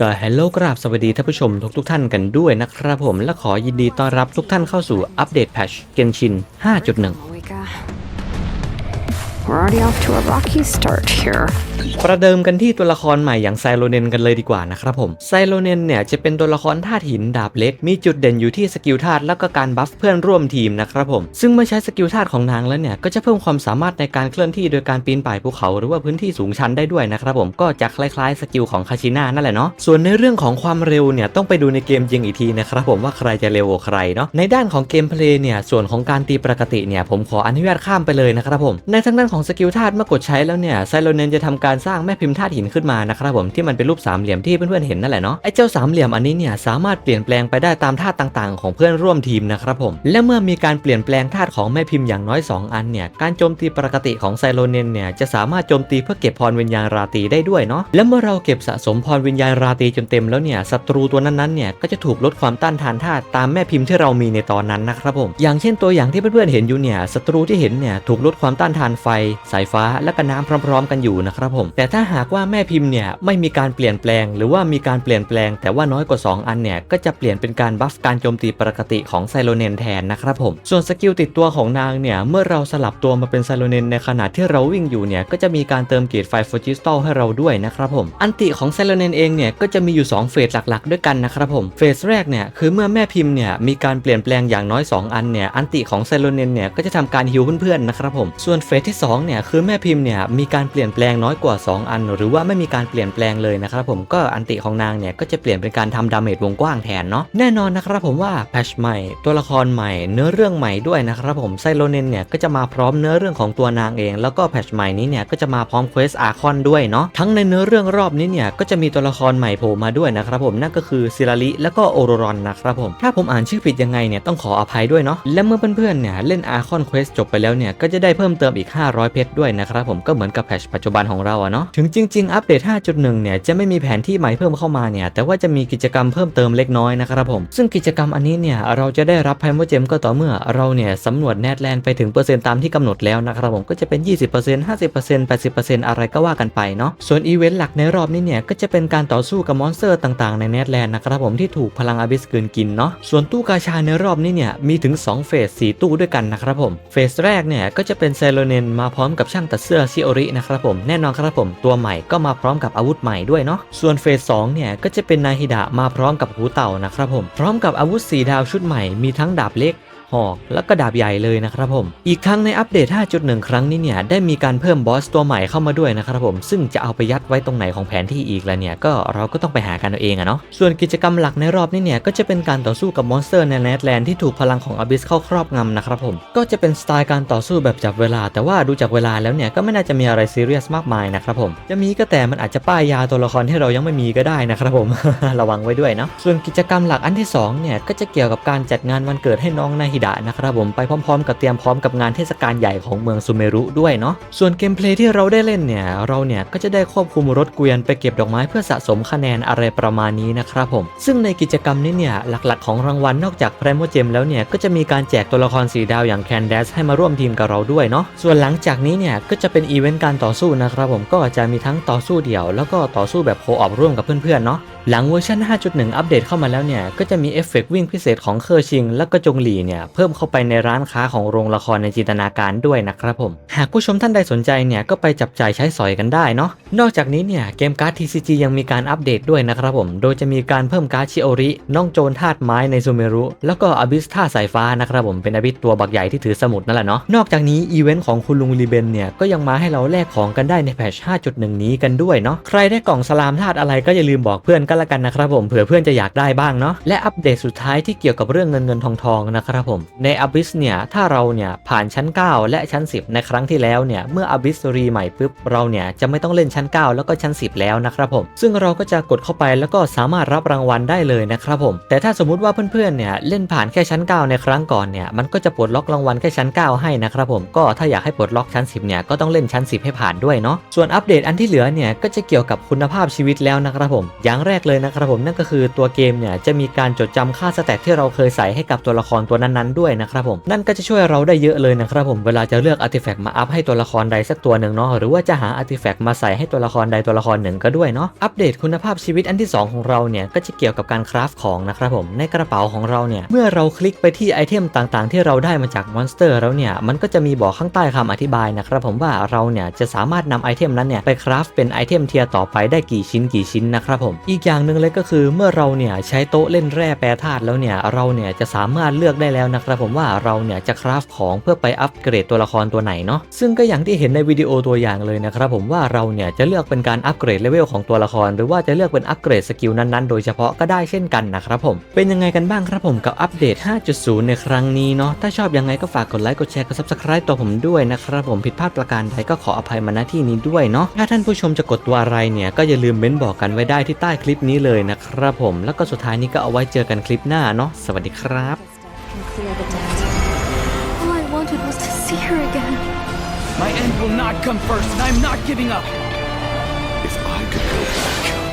ก็ฮัลโหลกราบสวัสดีท่านผู้ชมทุกทุกๆท่านกันด้วยนะครับผมและขอยินดีต้อนรับทุกท่านเข้าสู่อัปเดตแพชเกนชิน 5.1 We're already off to a rocky start here. ประเดิมกันที่ตัวละครใหม่อย่างไซโลเนนกันเลยดีกว่านะครับผม ไซโลเนนเนี่ยจะเป็นตัวละครธาตุหินดาบเล็ก มีจุดเด่นอยู่ที่สกิลธาตุแล้วก็การบัฟเพื่อนร่วมทีมนะครับผม ซึ่งเมื่อใช้สกิลธาตุของนางแล้วเนี่ย ก็จะเพิ่มความสามารถในการเคลื่อนที่โดยการปีนป่ายภูเขาหรือว่าพื้นที่สูงชันได้ด้วยนะครับผม ก็จะคล้ายๆสกิลของคาชิน่านั่นแหละเนาะ ส่วนในเรื่องของความเร็วเนี่ยต้องไปดูในเกมจริงอีกทีนะครับผมว่าใครจะเร็วกว่าใครเนาะ ในด้านของเกมเพลย์เนี่ยส่วนของการตีปกติเนี่ยผมขออนุญาตข้ามไปเลยนะครับผม ในทางด้านของของสกิลธาตุเมื่อกดใช้แล้วเนี่ยไซโลเนนจะทำการสร้างแม่พิมพ์ธาตุหินขึ้นมานะครับผมที่มันเป็นรูปสามเหลี่ยมที่เพื่อนๆเห็นนั่นแหละเนาะไอ้เจ้าสามเหลี่ยมอันนี้เนี่ยสามารถเปลี่ยนแปลงไปได้ตามธาตุต่างๆ ของเพื่อนร่วมทีมนะครับผมและเมื่อมีการเปลี่ยนแปลงธาตุของแม่พิมพ์อย่างน้อย 2 อันเนี่ยการโจมตีปกติของไซโลเนนเนี่ยจะสามารถโจมตีเพื่อเก็บพรวิญญาณราตรีได้ด้วยเนาะและเมื่อเราเก็บสะสมพรวิญญาณราตรีจนเต็มแล้วเนี่ยศัตรูตัวนั้นๆเนี่ยก็จะถูกลดความต้านทานธาตุตามแม่พิมพ์ที่เรามีในตอนนั้นนะครับผมอย่างเช่นตัวอย่างที่เพื่อนๆเห็นอยู่เนี่ยศัตรูที่เห็นเนี่ยถูกลดความต้านทานไฟสายฟ้าและก็น้ำพร้อม ๆ กันอยู่นะครับผม แต่ถ้าหากว่าแม่พิมพ์เนี่ยไม่มีการเปลี่ยนแปลง หรือว่ามีการเปลี่ยนแปลง แต่ว่าน้อยกว่า 2 อันเนี่ยก็จะเปลี่ยนเป็นการบัฟการโจมตีปกติของไซโลเนนแทนนะครับผม ส่วนสกิลติดตัวของนางเนี่ยเมื่อเราสลับตัวมาเป็นไซโลเนนในขณะที่เราวิ่งอยู่เนี่ยก็จะมีการเติมเกียรดไฟโฟจิสตัลให้เราด้วยนะครับผม อันติของไซโลเนนเองเนี่ยก็จะมีอยู่ 2 เฟสหลักๆ ด้วยกันนะครับผมเฟสแรกเนี่ยคือเมื่อแม่พิมพ์เนี่ยมีการเปลี่ยนแปลงอย่างน้อย 2 อันเนี่ยอันติของไซโลเนนเนี่ยก็จะทำการฮิวเพื่อนๆนะครับผมส่วนเฟสที่2เนี่ยคือแม่พิมพ์เนี่ยมีการเปลี่ยนแปลงน้อยกว่า 2 อัน หรือว่าไม่มีการเปลี่ยนแปลงเลยนะครับผมก็อันติของนางเนี่ยก็จะเปลี่ยนเป็นการทำดาเมจวงกว้างแทนเนาะแน่นอนนะครับผมว่าแพชใหม่ ตัวละครใหม่ เนื้อเรื่องใหม่ด้วยนะครับผมไซโลเนนเนี่ยก็จะมาพร้อมเนื้อเรื่องของตัวนางเอง แล้วก็แพชใหม่นี้เนี่ยก็จะมาพร้อมเควสอาคอนด้วยเนาะทั้งในเนื้อเรื่องรอบนี้เนี่ยก็จะมีตัวละครใหม่โผล่มาด้วยนะครับผมนั่นก็คือซิลาริแล้วก็โอโรรอนนะครับผมถ้าผมอ่านชื่อผิดยังไงเนี่ยต้องขออภัยด้วยเนาะและเมื่อเพื่อนๆเนี่ยเล่นอาคอนเควสจบไปแล้วเนี่ยก็จะได้เพิ่มเติมอีก500เพชรด้วยนะครับผมก็เหมือนกับแพชปัจจุบันของเราอะเนาะถึงจริง ๆ อัปเดต 5.1 เนี่ยจะไม่มีแผนที่ใหม่เพิ่มเข้ามาเนี่ยแต่ว่าจะมีกิจกรรมเพิ่มเติมเล็กน้อยนะครับผมซึ่งกิจกรรมอันนี้เนี่ยเราจะได้รับไพโมเจมก็ต่อเมื่อเราเนี่ยสำรวจแนทแลนด์ไปถึงเปอร์เซ็นต์ตามที่กำหนดแล้วนะครับผมก็จะเป็น 20% 50% 80%อะไรก็ว่ากันไปเนาะส่วนอีเวนต์หลักในรอบนี้เนี่ยก็จะเป็นการต่อสู้กับมอนสเตอร์ต่างๆในแนทแลนด์นะครับผมที่ถูกพลังอาบิสเกินกินเนาะส่วนตู้กาชาในรอบนี้เนี่ยมีถึง2เฟส4ตู้ด้วยกันนะครับผมเฟสแรกเนี่ยก็จะเป็นเซโลเนนมาพร้อมกับช่างตัดเสื้อซิโอรินะครับผมแน่นอนครับผมตัวใหม่ก็มาพร้อมกับอาวุธใหม่ด้วยเนาะส่วนเฟส2เนี่ยก็จะเป็นนาฮิดะมาพร้อมกับหูเต่านะครับผมพร้อมกับอาวุธสีดาวชุดใหม่มีทั้งดาบเล็ก หอก แล้วก็ดาบใหญ่เลยนะครับผม อีกทั้งในอัปเดต 5.1 ครั้งนี้เนี่ยได้มีการเพิ่มบอสตัวใหม่เข้ามาด้วยนะครับผม ซึ่งจะเอาไปยัดไว้ตรงไหนของแผนที่อีกแล้วเนี่ยก็เราก็ต้องไปหากันเอาเองอะเนาะ ส่วนกิจกรรมหลักในรอบนี้เนี่ยก็จะเป็นการต่อสู้กับมอนสเตอร์ในแนทแลนด์ที่ถูกพลังของอบิสเข้าครอบงำนะครับผม ก็จะเป็นสไตล์การต่อสู้แบบจับเวลา แต่ว่าดูจากเวลาแล้วเนี่ยก็ไม่น่าจะมีอะไรซีเรียสมากมายนะครับผม จะมีก็แต่มันอาจจะป้ายยาตัวละครที่เรายังไม่มีก็ได้นะครับผม ระวังไว้ด้วยเนาะส่วนกิจกรรมหลักอันที่สองเนี่ยก็จะเกี่ยวกับการจัดงานวันเกิดให้น้องนาฮิดะนะครับผมไปพร้อม ๆ กับเตรียมพร้อมกับงานเทศกาลใหญ่ของเมืองซูเมรุด้วยเนาะส่วนเกมเพลย์ที่เราได้เล่นเนี่ยเราเนี่ยก็จะได้ควบคุมรถเกวียนไปเก็บดอกไม้เพื่อสะสมคะแนนอะไรประมาณนี้นะครับผม ซึ่งในกิจกรรมนี้เนี่ยหลักๆ ของรางวัลนอกจากไพรโมเจมแล้วเนี่ยก็จะมีการแจกตัวละครสีดาวอย่างแคนเดสให้มาร่วมทีมกับเราด้วยเนาะส่วนหลังจากนี้เนี่ยก็จะเป็นอีเวนต์การต่อสู้นะครับผมก็จะมีทั้งต่อสู้เดี่ยว แล้วก็ต่อสู้แบบโคออปร่วมกับเพื่อนๆเนาะ หลังเวอร์ชัน5.1 อัปเดตเข้ามาแล้วเนี่ย ก็จะมีเอฟเฟกต์วิ่งพิเศษของเคอร์ชิง และก็จงหลีเนี่ย เพิ่มเข้าไปในร้านค้าของโรงละครในจินตนาการด้วยนะครับผม หากผู้ชมท่านใดสนใจเนี่ย ก็ไปจับจ่ายใช้สอยกันได้เนาะนอกจากนี้เนี่ย เกมการ์ด TCG ยังมีการอัปเดตด้วยนะครับผม โดยจะมีการเพิ่มการ์ดชิโอริ น้องโจรธาตุไม้ในซูเมรุ แล้วก็อบิสธาสายฟ้านะครับผมเป็นอบิสตัวบักใหญ่ที่ถือสมุดนั่นแหละเนาะนอกจากนี้อีเวนต์ของคุณลุงรีเบนเนี่ยก็ยังมาให้เราแลกของกันได้ในแพทช5.1 นี้กันด้วยเนาะใครได้กล่องสลามธาตุอะไรก็อย่าลืมบอกเพื่อนกันละกันนะครับผมเผื่อเพื่อนจะอยากได้บ้างเนาะและอัปเดตสุดท้ายที่เกี่ยวกับเรื่องเงินเงินทองทองนะครับผมในอบิสเนี่ยถ้าเราเนี่ยผ่านชั้น 9 และชั้น 10 ในครั้งที่แล้วเนี่ยเมื่ออบิสรีใหม่ปุ๊บเราเนี่ยจะไม่ต้องเล่นชั้น 9 แล้วก็ชั้น 10 แล้วนะครับผมซึ่งเราก็จะกดเข้าไปแล้วก็สามารถรับรางวัลได้เลยนะครับผมแต่ถ้าสมมุติว่าเพื่อนๆเนี่ยเล่นผ่านแค่ชั้น 9 ในครั้งก่อนเนี่ยมันก็จะปลดล็อกรางวัลแค่ชั้น 9 ให้นะครับผมก็ถ้าอยากให้ปลดล็อกชั้น 10เนี่ยก็ต้องเล่นชั้น 10 ให้ผ่านด้วยเนาะส่วนอัปเดตอันที่เหลือเนี่ยก็จะเกี่ยวกับคุณภาพชีวิตแล้วนะครับผมอย่างแรกเลยนะครับผมนั่นก็คือตัวเกมเนี่ยจะมีการจดจำค่าสแตทที่เราเคยใส่ให้กับตัวละครตัวนั้นๆด้วยนะครับผมนั่นก็จะช่วยเราได้เยอะเลยนะครับผมเวลาจะเลือกอาร์ติแฟกต์มาอัพให้ตัวละครใดสักตัวหนึ่งเนาะหรือว่าจะหาอาร์ติแฟกต์มาใส่ให้ตัวละครใดตัวละครหนึ่งก็ด้วยเนาะอัปเดตคุณภาพชีวิตอันที่สองของเราเนี่ยก็จะเกี่ยวกับการคราฟของนะครับผมในกระเป๋าของเราเนี่ยเมื่อเราคลิกไปที่ไอเทมต่างๆ ที่เราได้มาจากมอนสเตอร์แล้วเนี่ยมันก็จะมีบอกข้างใต้คำอธิบายนะครับผมว่าเราเนี่ยจะสามารถนำไอเทมนั้นเนี่ยไปคราฟเป็นไอเทมเทียร์ต่อไปได้กี่ชิ้นกี่ชิ้นนะครับผมอีกอย่างหนึ่งเลยก็คือเมื่อเราเนี่ยใช้โต๊ะเล่นแร่แปรธาตุแล้วเนี่ยเราเนี่ยจะสามารถเลือกได้แล้วนะครับผมว่าเราเนี่ยจะคราฟของเพื่อไปอัปเกรดตัวละครตัวไหนเนาะซึ่งก็อย่างที่เห็นในวิดีโอตัวอย่างเลยนะครับผมว่าเราเนี่ยจะเลือกเป็นการอัปเกรดเลเวลของตัวละคร หรือว่าจะเลือกเป็นอัปเกรดสกิลนั้นๆ โดยเฉพาะก็ได้เช่นกันนะครับผมเป็นยังไงกันบ้างครับผมกับอัปเดต 5.0 ในครั้งนี้เนาะถ้าชอบยังไงก็ฝากกดไลค์กดแชร์กด subscribe ตัวผมด้วยนะครับผมผิดพลาดประการใดก็ขออภัยมาณที่นี้ด้วยเนาะถ้าท่านผู้ชมจะกดตัวอะไรเนี่ยก็อย่าลืมเม้นบอกกันไว้ได้ที่ใต้คลิปนี้เลยนะครับผม แล้วก็สุดท้ายนี้ก็เอาไว้เจอกันคลิปหน้าเนาะ สวัสดีครับ Can clear the debt. All I wanted was to see her again. My end will not come first, and I'm not giving up. If I could go back,